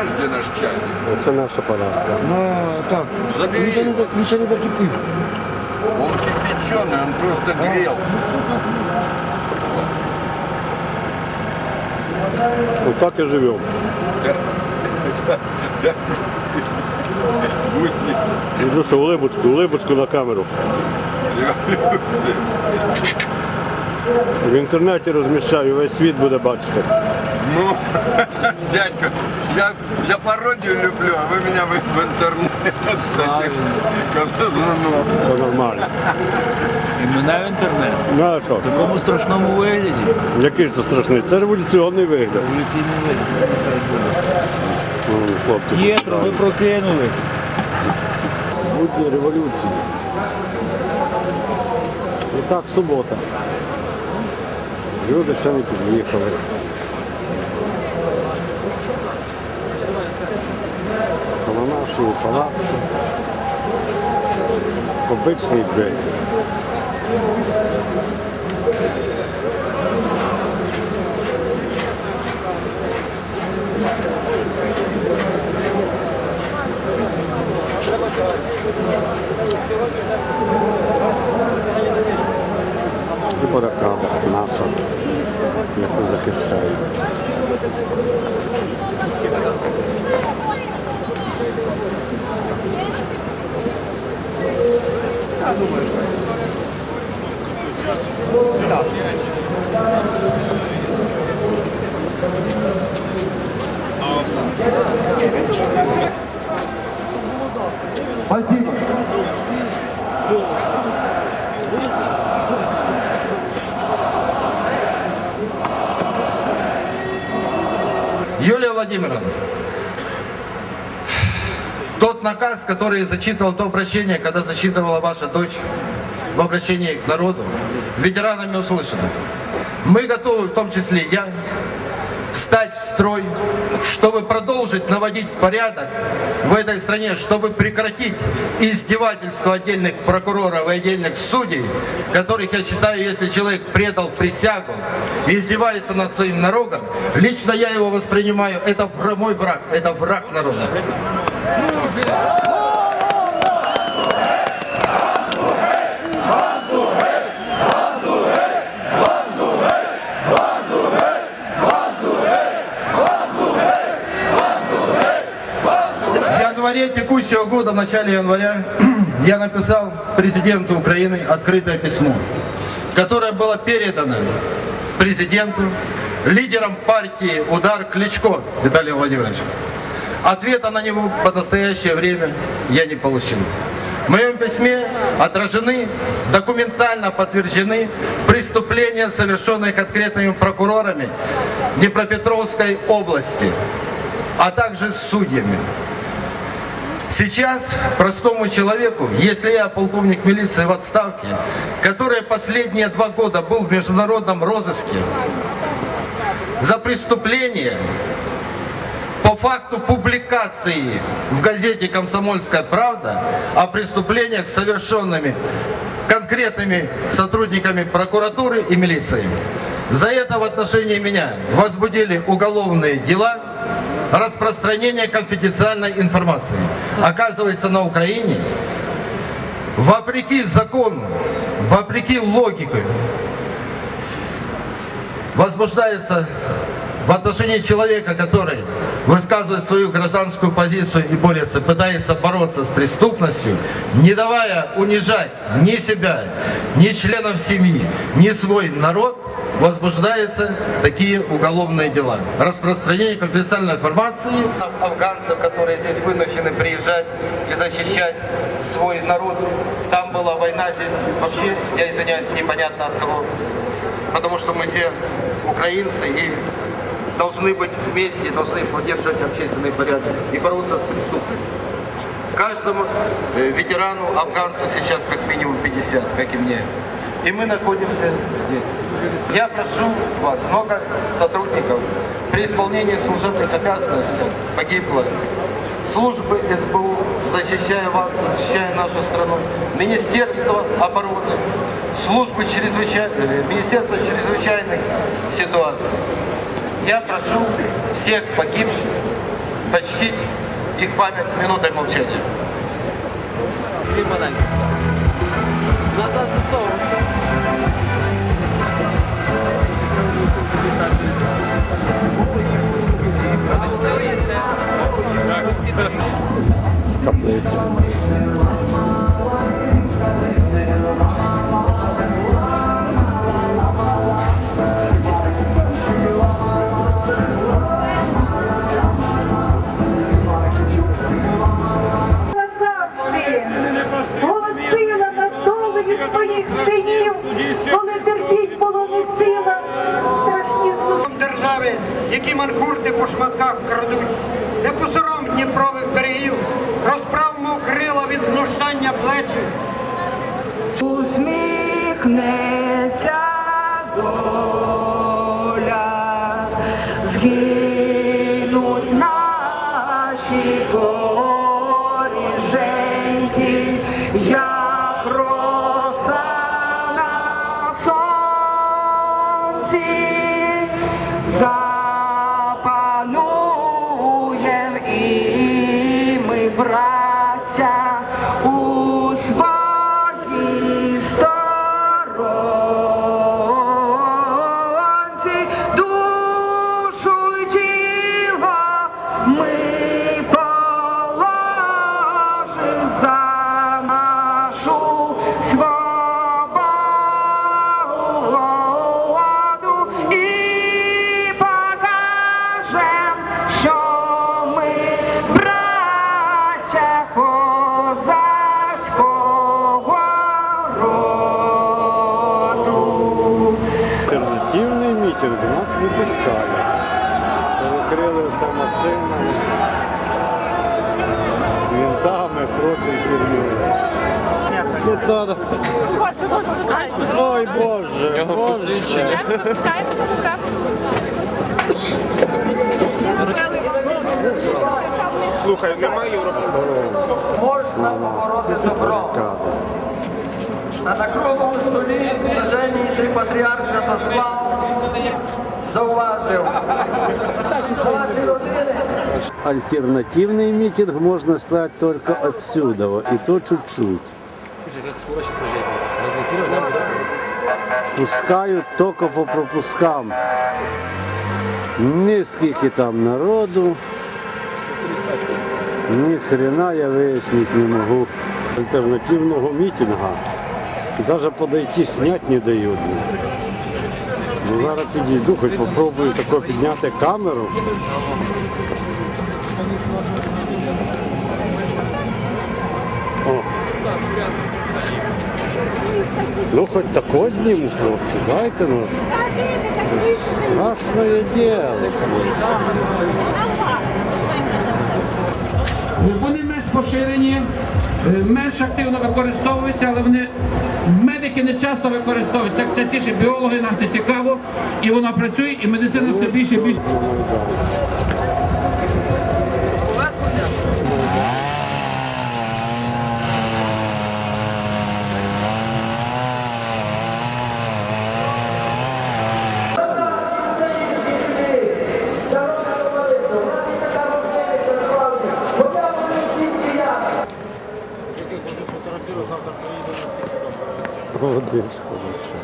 знаешь, где наш чайник? Це наша палатка. На, так, Забери. він ще не, за- він ще не закипів. Он кипяченый, он просто грел. Вот так и живем. Будет не Андрюша, улыбочку, улыбочку на камеру. революция. В інтернеті розміщаю, весь світ буде бачити. Ну, дядька, я, я пародию люблю, а вы меня в, в интернет. Ну, Це нормально. І мене в інтернет. Ну а що? В такому страшному вигляді. Який це страшний? Це революційний вигляд. Революційний вигляд. М, Хлопці. П'єтро, ви прокинулись. Будні революції. І так, субота. Люди не під'їхали. Нашої палатки. Обичний день. І баракада наша, яку захищають. Спасибо. Юлия Владимировна, наказ, который зачитывал то обращение, когда зачитывала ваша дочь в обращении к народу, ветеранами услышано. Мы готовы, в том числе я, встать в строй, чтобы продолжить наводить порядок в этой стране, чтобы прекратить издевательство отдельных прокуроров и отдельных судей, которых, я считаю, если человек предал присягу и издевается над своим народом, лично я его воспринимаю, это мой враг, это враг народа. Январе текущего года, в начале января, я написал президенту Украины открытое письмо, которое было передано президенту, лидером партии «Удар» Кличко Виталием Владимировичем. Ответа на него по настоящее время я не получил. В моем письме отражены, документально подтверждены преступления, совершенные конкретными прокурорами Днепропетровской области, а также судьями. Сейчас простому человеку, если я полковник милиции в отставке, который последние два года был в международном розыске за преступление факту публикации в газете «Комсомольская правда» о преступлениях, совершенными конкретными сотрудниками прокуратуры и милиции. За это в отношении меня возбудили уголовные дела распространение конфиденциальной информации. Оказывается, на Украине, вопреки закону, вопреки логике, возбуждается в отношении человека, который высказывает свою гражданскую позицию и борется, пытается бороться с преступностью, не давая унижать ни себя, ни членов семьи, ни свой народ, возбуждаются такие уголовные дела. Распространение конфиденциальной информации афганцев, которые здесь вынуждены приезжать и защищать свой народ. Там была война, здесь вообще, я извиняюсь, непонятно от кого потому что мы все украинцы и должны быть вместе, должны поддерживать общественный порядок и бороться с преступностью. Каждому э, ветерану, афганцу сейчас как минимум 50, как и мне. И мы находимся здесь. Я прошу вас, много сотрудников при исполнении служебных обязанностей погибло. Службы СБУ, защищая вас, защищая нашу страну. Министерство обороны, службы чрезвычайных, Министерство чрезвычайных ситуаций. Я прошу всех погибших почтить их память минутой молчания. Усміхнеться доля, згинуть наші поріженьки, як роса на сонці. Запануєм і ми, браття, не пускають. Перекрили все машинами, винтами, прочим фірмою. Тут надо. Ой, Боже, Боже. Слухай, немає Можна побороти добро. А на круглому столі блаженніший патріарх Святослав зауважив. Альтернативный митинг можно стать только отсюда, и то чуть-чуть. Пускают только по пропускам. Ні скільки там народу. Ні хрена я вияснити не можу. Альтернативного мітинга. Даже подойти снять не дають. Ну, зараз підійду, хоч попробую тако підняти камеру. О. Ну, хоч тако зніму, хлопці, дайте ну. Це ж страшне діло. Вони менш поширені, менш активно використовуються, але вони медики не часто використовують. Так частіше біологи нам це цікаво, і воно працює, і медицина все більше і більше. Молодець, коротше.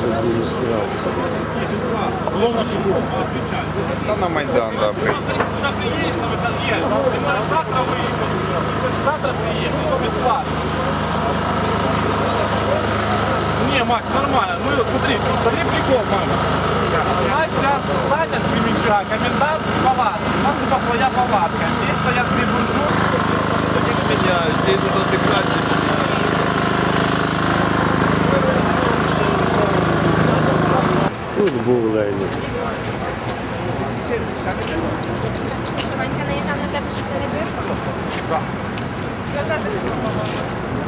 Це адміністрація. Та на Майдан, да. Не, Макс, нормально. Мы вот смотри, смотри прикол, Макс. У нас сейчас Саня с Кременчуга, комендант палатки. У нас тупо своя палатка. Здесь стоят три буржуи. Меня, здесь тут отдыхать. Тут був Ленін. Ванька наїжджав на тебе, щоб ти не бив? Вулиця.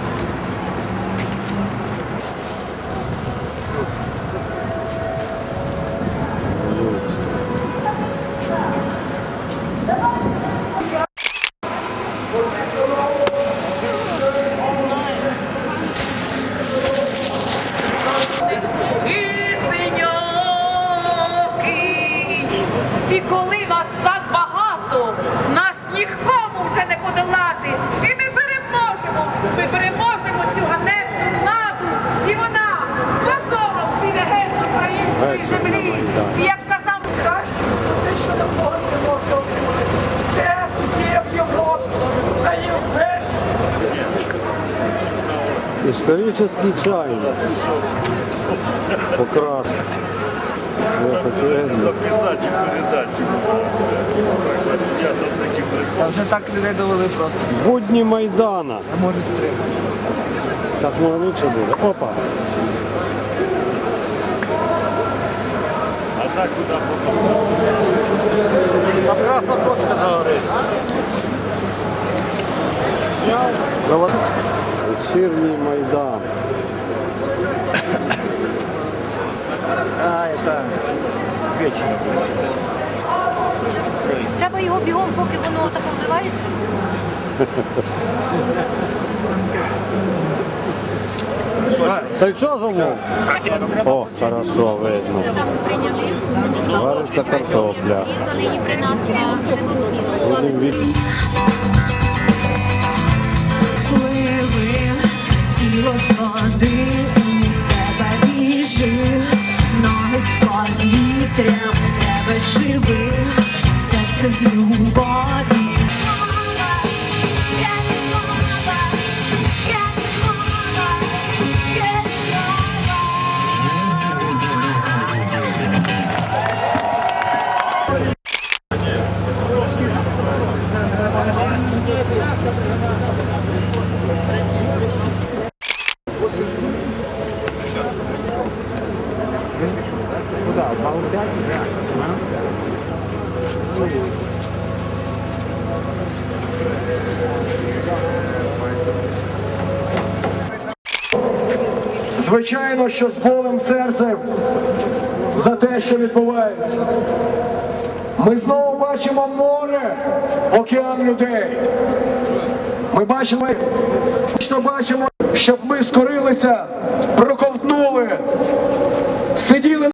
Історичний чайник. Покрас. Я хочу Егну. Записати і передати. Я там такі Та вже так людей довели просто. Будні Майдана. А може стрим. Так може лучше буде. Опа. А це куди Там красна точка загориться. Вечірній Майдан. А, це вічно. Треба його бігом, поки воно тако вливається. Так що замов? О, хорошо, видно. Там прийняли. Вариться картопля. Різали її при нас на Будемо від... Звичайно, що з болем серцем за те, що відбувається. Ми знову бачимо море, океан людей. Ми бачимо, точно бачимо, щоб ми скорилися, проковтнули, сиділи.